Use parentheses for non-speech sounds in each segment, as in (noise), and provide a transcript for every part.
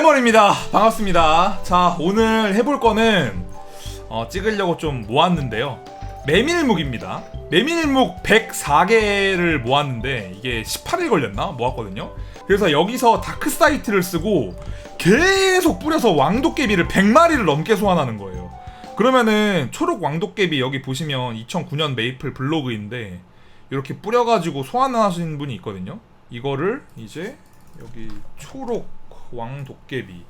레몬입니다. 반갑습니다. 자, 오늘 해볼 거는 어, 찍으려고 좀 모았는데요. 메밀묵입니다. 메밀묵 104개를 모았는데 이게 18일 걸렸나? 모았거든요. 그래서 여기서 다크 사이트를 쓰고 계속 뿌려서 왕도깨비를 100마리를 넘게 소환하는 거예요. 그러면은 초록 왕도깨비 여기 보시면 2009년 메이플 블로그인데 이렇게 뿌려가지고 소환하신 분이 있거든요. 이거를 이제 여기 초록 왕도깨비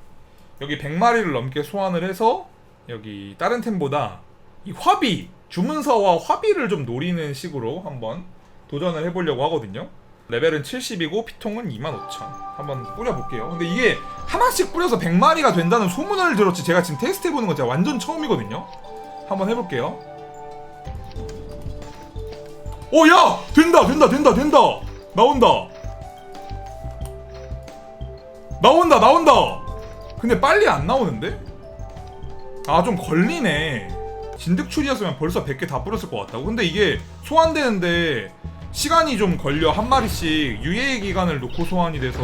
여기 100마리를 넘게 소환을 해서 여기 다른 템보다 이 화비 주문서와 화비를 좀 노리는 식으로 한번 도전을 해보려고 하거든요. 레벨은 70이고 피통은 25,000 한번 뿌려볼게요. 근데 이게 하나씩 뿌려서 100마리가 된다는 소문을 들었지 제가 지금 테스트 해보는 건 제가 완전 처음이거든요. 한번 해볼게요. 오, 야! 된다, 된다, 된다, 된다! 나온다! 나온다, 나온다! 근데 빨리 안 나오는데? 아, 좀 걸리네. 진득출이었으면 벌써 100개 다 뿌렸을 것 같다고. 근데 이게 소환되는데 시간이 좀 걸려. 한 마리씩 유예 기간을 놓고 소환이 돼서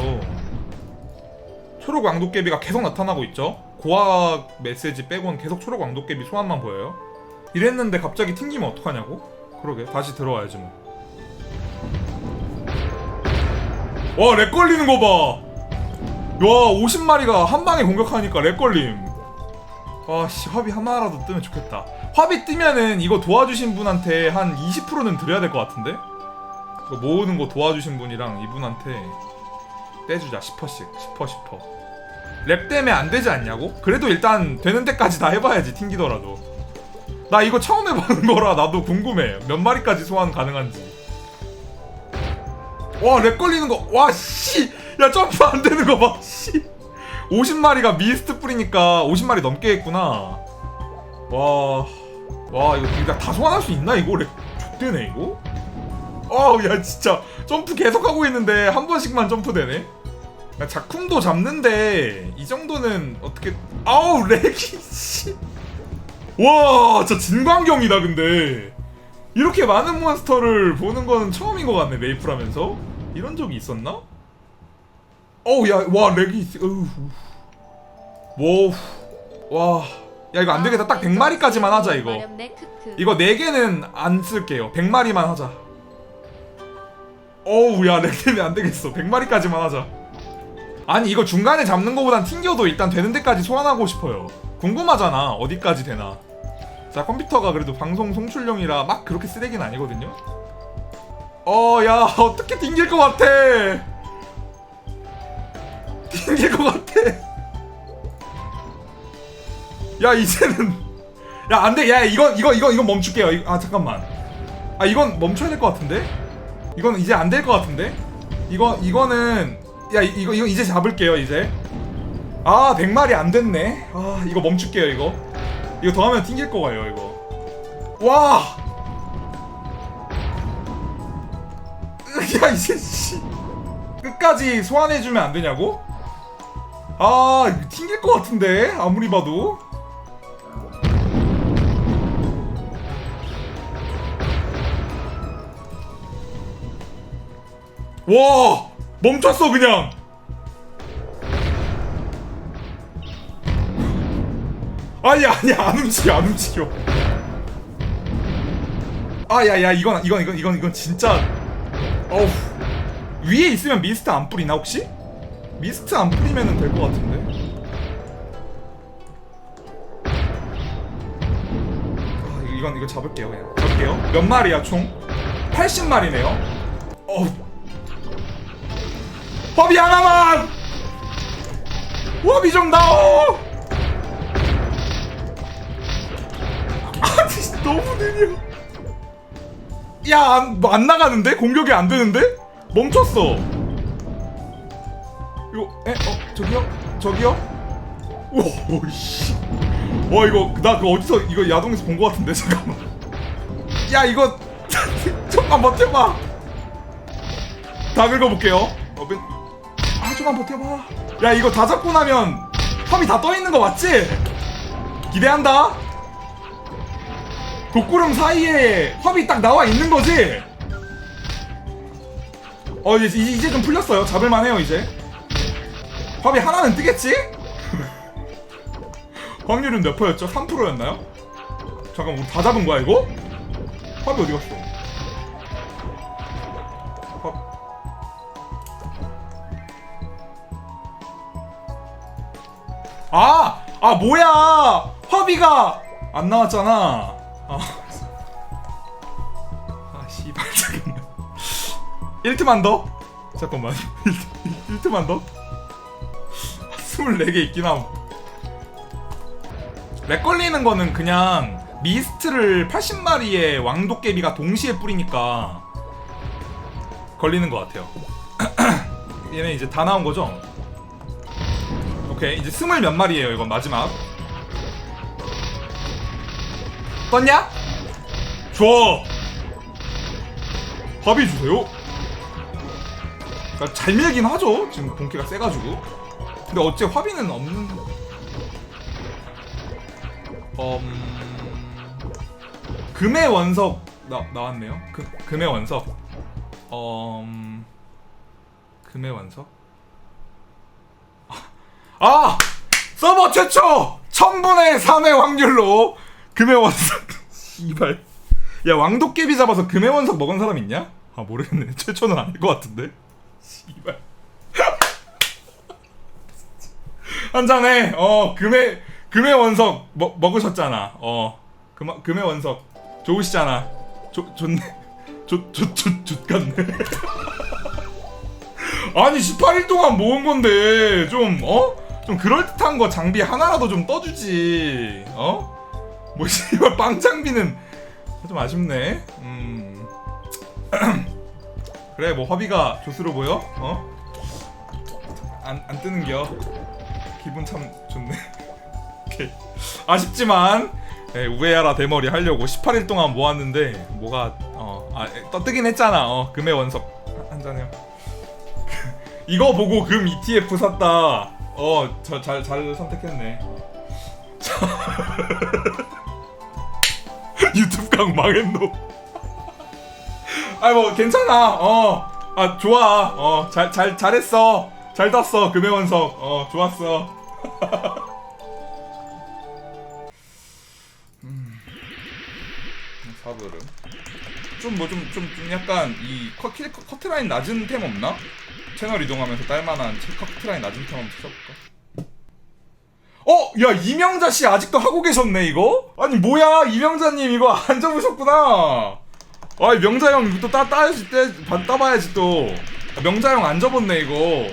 초록 왕도깨비가 계속 나타나고 있죠. 고학 메시지 빼곤 계속 초록 왕도깨비 소환만 보여요. 이랬는데 갑자기 튕기면 어떡하냐고? 그러게 다시 들어와야지 뭐. 와, 렉 걸리는 거 봐. 와, 50마리가 한 방에 공격하니까 렉 걸림. 아, 씨, 화비 하나라도 뜨면 좋겠다. 화비 뜨면은 이거 도와주신 분한테 한 20%는 드려야 될 것 같은데? 이거 모으는 거 도와주신 분이랑 이분한테 떼주자, 10%씩. 10%, 10%. 랩 때문에 안 되지 않냐고? 그래도 일단 되는 데까지 다 해봐야지, 튕기더라도. 나 이거 처음 해보는 거라 나도 궁금해. 몇 마리까지 소환 가능한지. 와, 렉 걸리는 거. 와, 씨. 야, 점프 안 되는 거 봐, 씨. 50마리가 미스트 뿌리니까 50마리 넘게 했구나. 와. 와, 이거 그냥 다 소환할 수 있나, 이거? 렉 X되네, 이거? 어우, 야, 진짜. 점프 계속 하고 있는데 한 번씩만 점프되네? 야, 작품도 잡는데 이 정도는 어떻게. 아우, 렉이, 씨. 와, 진짜 진광경이다, 근데. 이렇게 많은 몬스터를 보는 거는 처음인 것 같네, 메이플 하면서. 이런 적이 있었나? 어우, 야, 와, 렉이, 있- 어우. 뭐, 와. 야, 이거 안 되겠다. 딱 100마리까지만 하자, 이거. 이거 4개는 안 쓸게요. 100마리만 하자. 어우, 야, 렉 때문에 안 되겠어. 100마리까지만 하자. 아니, 이거 중간에 잡는 거보단 튕겨도 일단 되는 데까지 소환하고 싶어요. 궁금하잖아. 어디까지 되나. 자, 컴퓨터가 그래도 방송 송출용이라 막 그렇게 쓰레기는 아니거든요. 어, 야, 어떻게 튕길 것 같아. 튕길 것 같아. 야, 이제는. 야, 안 돼. 야, 이건, 이거, 이거, 이건 멈출게요. 이- 아, 잠깐만. 아, 이건 멈춰야 될 것 같은데? 이건 이제 안 될 것 같은데? 이거, 이거는. 야, 이- 이거, 이거 이제 잡을게요, 이제. 아, 100마리 안 됐네. 아, 이거 멈출게요, 이거. 이거 더 하면 튕길 거예요, 이거. 와! (laughs) 야, 이제, 씨. 끝까지 소환해주면 안 되냐고? 아, 이거 튕길 것 같은데? 아무리 봐도. 와! 멈췄어, 그냥! 아니, 아니, 안 움직여, 안 움직여. 아, 야, 야, 이건, 이건, 이건, 이건, 이건 진짜. 어우. 위에 있으면 미스트 안 뿌리나, 혹시? 미스트 안 뿌리면 될 것 같은데. 아, 이건, 이거 잡을게요, 그냥. 잡을게요. 몇 마리야, 총? 80마리네요. 어우. 허비 하나만! 허비 좀 나오! 아, 진짜 너무 느려. 야, 안, 뭐안 나가는데? 공격이 안 되는데? 멈췄어. 이거, 에, 어, 저기요? 저기요? 오, 오, 씨. 와, 이거, 나그 어디서, 이거 야동에서 본 거 같은데, 잠깐만. 야, 이거, (laughs) 좀만 버텨봐. 다 긁어볼게요. 어, 맨, 아, 좀만 버텨봐. 야, 이거 다 잡고 나면 텀이 다 떠 있는 거 맞지? 기대한다. 독구름 사이에 헙이 딱 나와 있는 거지? 어 이제 이제 좀 풀렸어요. 잡을만해요 이제. 헙이 하나는 뜨겠지? (laughs) 확률은 몇 퍼였죠? 3%였나요? 잠깐 우리 다 잡은 거야 이거? 합이 어디 갔어? 합... 아! 아 뭐야! 허비가 안 나왔잖아. 아, 아 씨발 (laughs) 잠깐만. 1트만 더? 잠깐만. (laughs) 1트, 1트만 더? 24개 있긴 함. 렉 걸리는 거는 그냥 미스트를 80마리의 왕도깨비가 동시에 뿌리니까 걸리는 것 같아요. (clears throat) 얘네 이제 다 나온 거죠? 오케이 이제 스물 몇 마리예요 이건 마지막. 떴냐? 줘. 합의 주세요. 그러니까 잘 밀긴 하죠. 지금 본캐가 세가지고. 근데 어째 화비는 없는. 음... 금의 원석 나 나왔네요. 금 금의 원석. 음... 금의 원석. 아 서버 최초 천분의 3의 확률로 금의 원석. (laughs) 씨발. 야 왕도깨비 잡아서 금의 원석 먹은 사람 있냐? 아 모르겠네. (laughs) 최초는 아닐 것 같은데. 씨발. 한 잔에 어 금의 금의 원석 먹, 먹으셨잖아. 어 금, 금의 원석 좋으시잖아. 좋 좋네. (laughs) 좋좋좋좋 같네. (laughs) 아니 18일 동안 모은 건데 좀 어? 좀 그럴듯한 거 장비 하나라도 좀 떠주지. 어? 뭐 (laughs) 씨발 빵 장비는 좀 아쉽네. 음. (clears throat) 그래 뭐 허비가 조스로 보여? 어? 안, 안 뜨는겨. 기분 참 좋네. (laughs) 오케이. 아쉽지만 네, 우에야라 대머리 하려고 18일 동안 모았는데 뭐가 어, 아, 떠뜨긴 했잖아. 어, 금의 원석 한 잔해요. (laughs) 이거 보고 금 ETF 샀다. 어, 저잘잘 선택했네. (laughs) 유튜브 강 망했노. 아뭐 괜찮아. 어. 아 좋아. 어. 잘 잘 잘했어. 잘 땄어. 금의 원석. 어, 좋았어. 음. 사브름. 좀뭐 좀좀 좀 약간 이 커, 킬, 커, 커트라인 낮은 템 없나? 채널 이동하면서 딸만한 체- 커트라인 낮은 템 한번 찾아볼까? 어, 야 이명자 씨 아직도 하고 계셨네 이거? 아니 뭐야 이명자님 이거 안 접으셨구나. 아 명자 형 이거 또 따 따야지 떼 반- 따봐야지 또. 아, 명자 형 안 접었네 이거.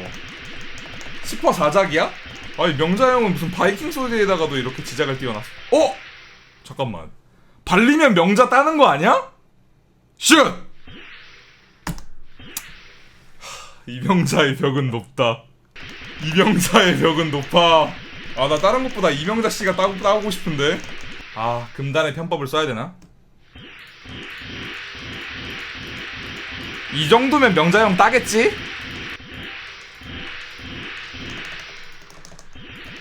슈퍼 4작이야? 아니 명자 형은 무슨 바이킹 소리에다가도 이렇게 지작을 띄워놨어. 어? 잠깐만. 발리면 명자 따는 거 아니야? 슛! 하, 이명자의 벽은 높다. 이명자의 벽은 높아. 아, 나 다른 것보다 이명자 씨가 따고, 따고 싶은데. 아, 금단의 편법을 써야 되나? 이 정도면 명자 형 따겠지?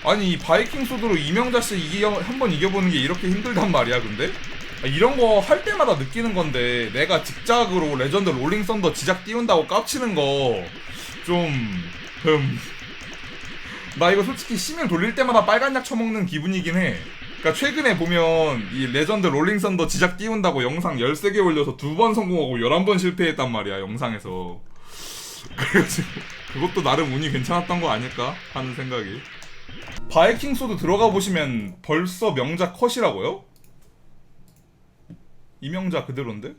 아니 이 바이킹 소드로 이명자 씨 이겨 한번 이겨보는 게 이렇게 힘들단 말이야 근데 아, 이런 거 할 때마다 느끼는 건데 내가 직작으로 레전드 롤링 썬더 지작 띄운다고 깝치는 거 좀 흠 나 이거 솔직히 시민 돌릴 때마다 빨간 약 처먹는 기분이긴 해. 그러니까 최근에 보면 이 레전드 롤링 썬더 지작 띄운다고 영상 13개 올려서 두 번 성공하고 11번 실패했단 말이야, 영상에서. (laughs) 그래가지고 그것도 나름 운이 괜찮았던 거 아닐까 하는 생각이. 바이킹 소드 들어가 보시면 벌써 명작 컷이라고요? 이명자 그대로인데?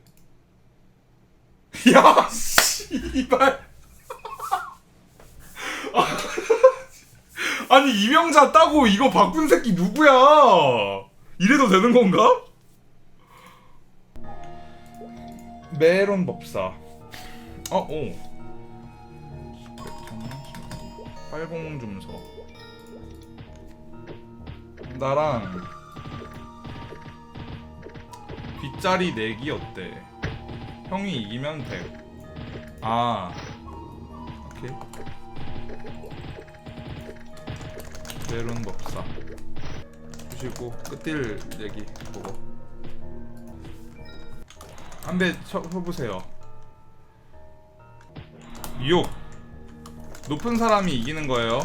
(laughs) 야, 씨발. (laughs) 아니 이명자 따고 이거 바꾼 새끼 누구야? 이래도 되는 건가? 메론 법사. 어, 오. 팔공 줌서. 나랑 뒷자리 내기 어때? 형이 이기면 돼. 아, 오케이. 메론 법사 주시고 끝딜 얘기 보고 한 대 쳐보세요 6 높은 사람이 이기는 거예요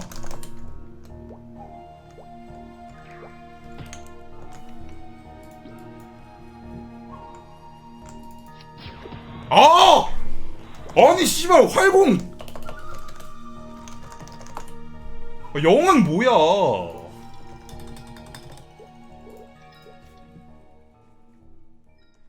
아니 씨발 활공 어, 영은 뭐야?